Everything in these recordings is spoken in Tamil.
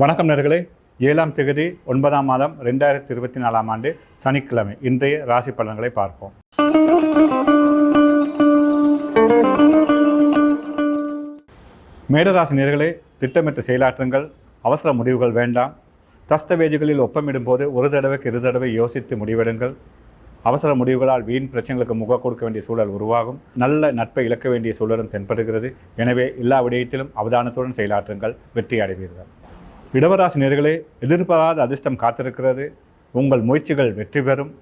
வணக்கம் நேர்களே. ஏழாம் தேதி ஒன்பதாம் மாதம் ரெண்டாயிரத்தி இருபத்தி நாலாம் ஆண்டு சனிக்கிழமை. இன்றைய ராசி பலன்களை பார்ப்போம். மேடராசி நேர்களே திட்டமிட்டு செயலாற்றுங்கள். அவசர முடிவுகள் வேண்டாம். தஸ்தவேஜுகளில் ஒப்பமிடும்போது ஒரு தடவைக்கு இரு தடவை யோசித்து முடிவெடுங்கள். அவசர முடிவுகளால் வீண் பிரச்சனைகளுக்கு முக கொடுக்க வேண்டிய சூழல் உருவாகும். நல்ல நட்பை இழக்க வேண்டிய சூழலும் தென்படுகிறது. எனவே எல்லா விடயத்திலும் அவதானத்துடன் செயலாற்றுங்கள். வெற்றி அடைவீர்கள். இடவராசி நேர்களே எதிர்பாராத அதிர்ஷ்டம் காத்திருக்கிறது. உங்கள் முயற்சிகள் வெற்றி பெறும்.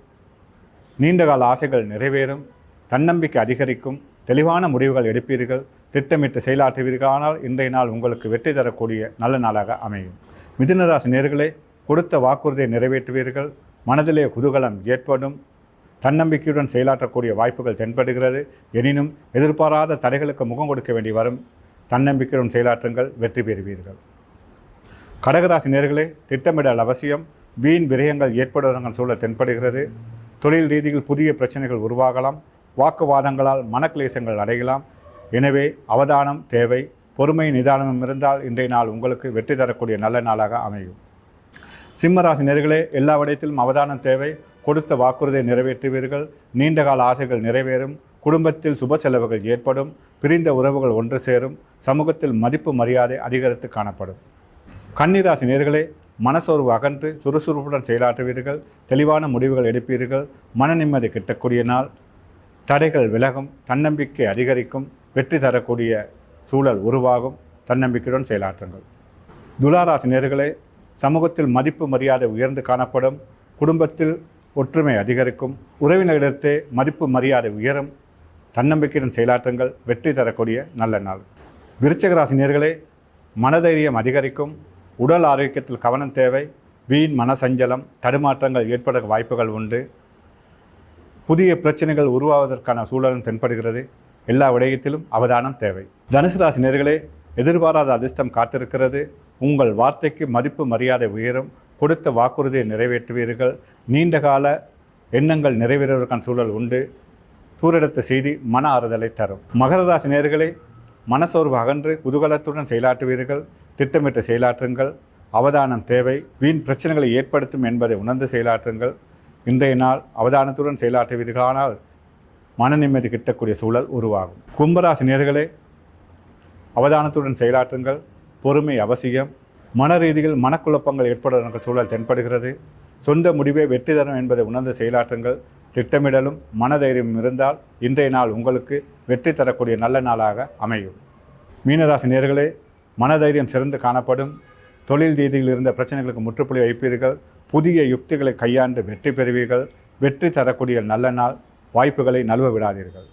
நீண்டகால ஆசைகள் நிறைவேறும். தன்னம்பிக்கை அதிகரிக்கும். தெளிவான முடிவுகள் எடுப்பீர்கள். திட்டமிட்டு செயலாற்றுவீர்கள். ஆனால் இன்றைய நாள் உங்களுக்கு வெற்றி தரக்கூடிய நல்ல நாளாக அமையும். மிதுனராசி நேர்களே கொடுத்த வாக்குறுதியை நிறைவேற்றுவீர்கள். மனதிலே குதூகலம் ஏற்படும். தன்னம்பிக்கையுடன் செயலாற்றக்கூடிய வாய்ப்புகள் தென்படுகிறது. எனினும் எதிர்பாராத தடைகளுக்கு முகம் கொடுக்க வேண்டி வரும். தன்னம்பிக்கையுடன் செயலாற்றுங்கள். வெற்றி பெறுவீர்கள். கடகராசி நேர்களே திட்டமிடல் அவசியம். வீண் விரயங்கள் ஏற்படுவதன் சூழல் தென்படுகிறது. தொழில் ரீதியில் புதிய பிரச்சனைகள் உருவாகலாம். வாக்குவாதங்களால் மனக்லேசங்கள் அடையலாம். எனவே அவதானம் தேவை. பொறுமை நிதானமும் இருந்தால் இன்றைய நாள் உங்களுக்கு வெற்றி தரக்கூடிய நல்ல நாளாக அமையும். சிம்மராசி நேர்களே எல்லா விடயத்திலும் அவதானம் தேவை. கொடுத்த வாக்குறுதியை நிறைவேற்றுவீர்கள். நீண்டகால ஆசைகள் நிறைவேறும். குடும்பத்தில் சுப செலவுகள் ஏற்படும். பிரிந்த உறவுகள் ஒன்று சேரும். சமூகத்தில் மதிப்பு மரியாதை அதிகரித்து காணப்படும். கன்னிராசி நேர்களே மனசோர்வு அகன்று சுறுசுறுப்புடன் செயலாற்றுவீர்கள் தெளிவான முடிவுகள் எடுப்பீர்கள் மன நிம்மதி கிட்டக்கூடிய நாள் தடைகள் விலகும் தன்னம்பிக்கை அதிகரிக்கும் வெற்றி தரக்கூடிய சூழல் உருவாகும் தன்னம்பிக்கையுடன் செயலாற்றுங்கள். துளாராசி நேர்களே சமூகத்தில் மதிப்பு மரியாதை உயர்ந்து காணப்படும் குடும்பத்தில் ஒற்றுமை அதிகரிக்கும் உறவினரிடத்தே மதிப்பு மரியாதை உயரும் தன்னம்பிக்கையுடன் செயலாற்றுங்கள் வெற்றி தரக்கூடிய நல்ல நாள். விருச்சகராசி நேர்களே மனதைரியம் அதிகரிக்கும் உடல் ஆரோக்கியத்தில் கவனம் தேவை வீண் மனசஞ்சலம் தடுமாற்றங்கள் ஏற்பட வாய்ப்புகள் உண்டு. புதிய பிரச்சனைகள் உருவாவதற்கான சூழலும் தென்படுகிறது. எல்லா விடயத்திலும் அவதானம் தேவை. தனுசு ராசி நேர்களே எதிர்பாராத அதிர்ஷ்டம் காத்திருக்கிறது. உங்கள் வார்த்தைக்கு மதிப்பு மரியாதை உயரும். கொடுத்த வாக்குறுதியை நிறைவேற்றுவீர்கள். நீண்டகால எண்ணங்கள் நிறைவேறுவதற்கான சூழல் உண்டு. தூரிடத்த செய்தி மன ஆறுதலை தரும். மகர ராசி நேர்களே மனசோர்வு அகன்று குதூகலத்துடன் செயலாற்றுவீர்கள். திட்டமிட்டு செயலாற்றுங்கள். அவதானம் தேவை. வீண் பிரச்சனைகளை ஏற்படுத்தும் என்பதை உணர்ந்து செயலாற்றுங்கள். இன்றைய நாள் அவதானத்துடன் செயலாற்றுவீர்களானால் மன நிம்மதி கிட்டக்கூடிய சூழல் உருவாகும். கும்பராசி நேர்களே அவதானத்துடன் செயலாற்றுங்கள். பொறுமை அவசியம். மன ரீதியில் மனக்குழப்பங்கள் ஏற்படுவதற்கு சூழல் தென்படுகிறது. சொந்த முடிவே வெற்றி தரும் என்பதை உணர்ந்து செயலாற்றுங்கள். திட்டமிடலும் மனதைரியம் இருந்தால் இன்றைய நாள் உங்களுக்கு வெற்றி தரக்கூடிய நல்ல நாளாக அமையும். மீனராசி நேர்களே மனதைரியம் சிறந்து காணப்படும். தொழில் ரீதியில் இருந்த பிரச்சனைகளுக்கு முற்றுப்புள்ளி வைப்பீர்கள். புதிய யுக்திகளை கையாண்டு வெற்றி பெறுவீர்கள். வெற்றி தரக்கூடிய நல்ல நாள். வாய்ப்புகளை நழுவ விடாதீர்கள்.